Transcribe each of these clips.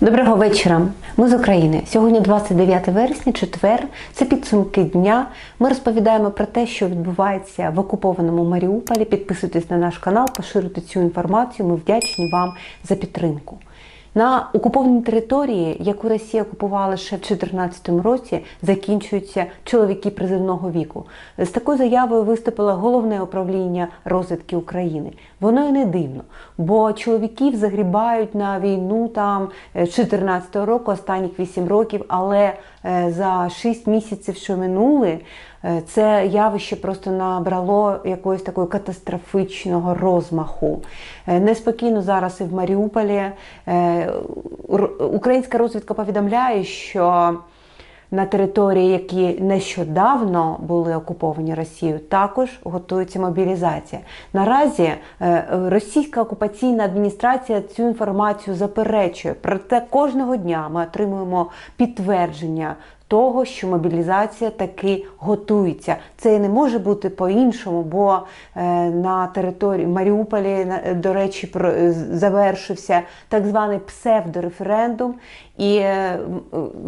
Доброго вечора. Ми з України. Сьогодні 29 вересня, четвер. Це підсумки дня. Ми розповідаємо про те, що відбувається в окупованому Маріуполі. Підписуйтесь на наш канал, поширюйте цю інформацію. Ми вдячні вам за підтримку. На окупованій території, яку Росія окупувала ще в 2014 році, закінчуються чоловіки призивного віку. З такою заявою виступило головне управління розвідки України. Воно і не дивно, бо чоловіків загрібають на війну там е, 2014 року, останніх 8 років, але е, за 6 місяців, що минули, е, це явище просто набрало якогось такого катастрофічного розмаху. Е, Неспокійно зараз і в Маріуполі. Українська розвідка повідомляє, що на території, які нещодавно були окуповані Росією, також готується мобілізація. Наразі е, російська окупаційна адміністрація цю інформацію заперечує. Проте кожного дня ми отримуємо підтвердження. Того, що мобілізація таки готується, це не може бути по-іншому, бо е, на території Маріуполі, до речі, е, завершився так званий псевдореферендум, і е,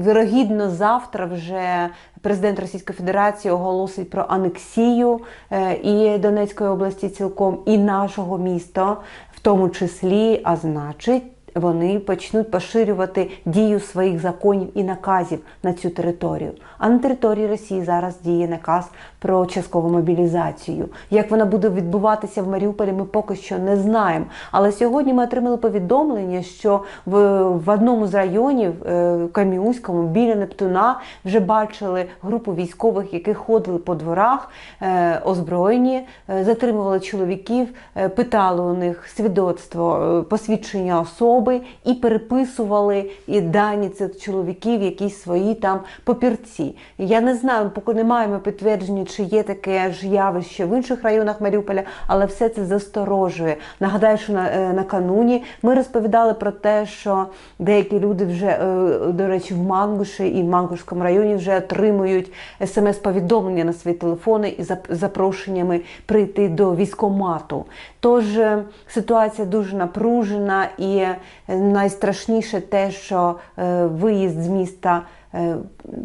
вірогідно завтра вже президент Російської Федерації оголосить про анексію е, і Донецької області цілком, і нашого міста, в тому числі, а значить. Вони почнуть поширювати дію своїх законів і наказів на цю територію. А на території Росії зараз діє наказ про часткову мобілізацію. Як вона буде відбуватися в Маріуполі, ми поки що не знаємо. Але сьогодні ми отримали повідомлення, що в, в одному з районів е, Кам'янському біля Нептуна вже бачили групу військових, які ходили по дворах, е, озброєні, е, затримували чоловіків, питали у них свідоцтво, посвідчення особи і переписували і дані цих чоловіків, якісь свої там папірці. Я не знаю, поки не маємо підтвердження, чи є таке ж явище в інших районах Маріуполя, але все це засторожує. Нагадаю, що на, е, накануні ми розповідали про те, що деякі люди вже, е, до речі, в Мангуші і в Мангушському районі вже отримують смс-повідомлення на свої телефони із зап- запрошеннями прийти до військомату. Тож е, ситуація дуже напружена, і найстрашніше те, що е, виїзд з міста е,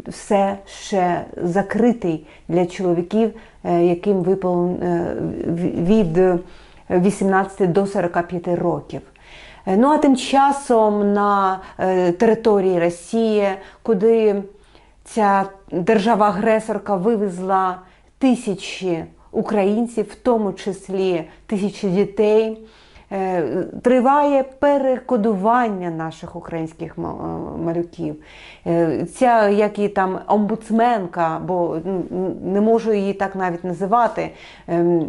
все ще закритий для чоловіків, е, яким випало е, від е, 18 до 45 років. Ну а тим часом на території Росії, куди ця держава-агресорка вивезла тисячі українців, в тому числі тисячі дітей. Е, Триває перекодування наших українських е, малюків. Е, Ця, як і там омбудсменка, бо м, не можу її так навіть називати, ем,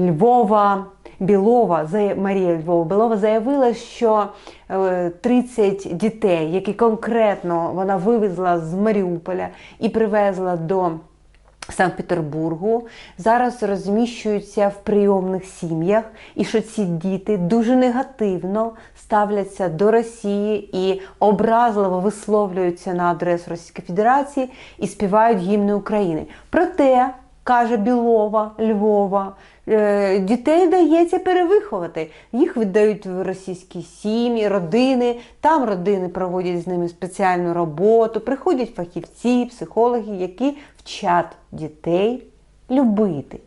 Львова Білова, Марія Львова Білова заявила, що е, 30 дітей, які конкретно вона вивезла з Маріуполя і привезла до Санкт-Петербургу зараз розміщуються в прийомних сім'ях, і що ці діти дуже негативно ставляться до Росії і образливо висловлюються на адресу Російської Федерації і співають гімни України. Проте каже Білова, Львова. е, Дітей дається перевиховати. Їх віддають в російські сім'ї, родини. Там родини проводять з ними спеціальну роботу. Приходять фахівці, психологи, які вчать дітей любити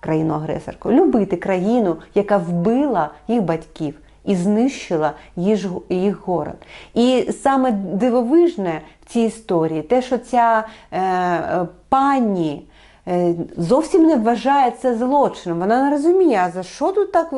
країну-агресорку, любити країну, яка вбила їх батьків і знищила їх, їх город. І саме дивовижне в цій історії те, що ця е, пані. Е, Зовсім не вважає це злочином. Вона не розуміє, а за що тут так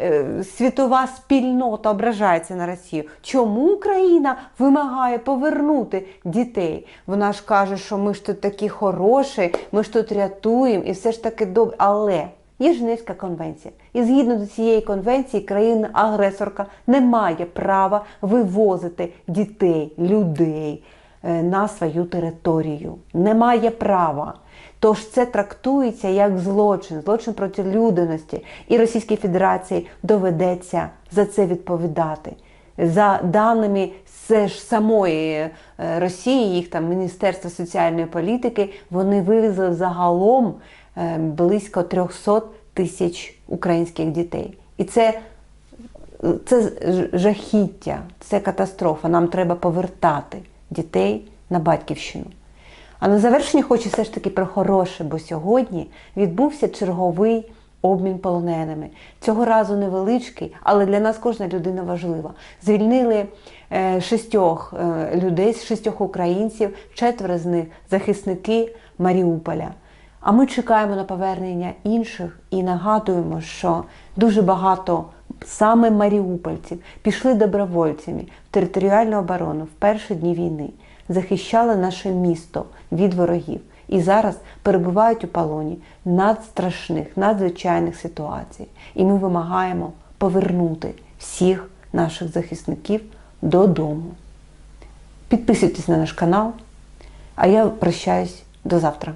е, світова спільнота ображається на Росію? Чому Україна вимагає повернути дітей? Вона ж каже, що ми ж тут такі хороші, ми ж тут рятуємо і все ж таки добре. Але Є Женевська конвенція. І згідно до цієї конвенції, країна-агресорка не має права вивозити дітей, людей е, на свою територію. Не має права. Тож це трактується як злочин, злочин проти людяності. І Російській Федерації доведеться за це відповідати. За даними це ж самої е, Росії, їх там Міністерство соціальної політики, вони вивезли загалом е, близько 300 тисяч українських дітей. І це це жахіття, це катастрофа. Нам треба повертати дітей на батьківщину. А на завершення хочу все ж таки про хороше, бо сьогодні відбувся черговий обмін полоненими. Цього разу невеличкий, але для нас кожна людина важлива. Звільнили е, шістьох е, людей, шістьох українців, четверо з них захисники Маріуполя. А ми чекаємо на повернення інших і нагадуємо, що дуже багато саме маріупольців пішли добровольцями в територіальну оборону в перші дні війни, захищали наше місто від ворогів і зараз перебувають у полоні надстрашних, надзвичайних ситуацій. І ми вимагаємо повернути всіх наших захисників додому. Підписуйтесь на наш канал, а я прощаюсь до завтра.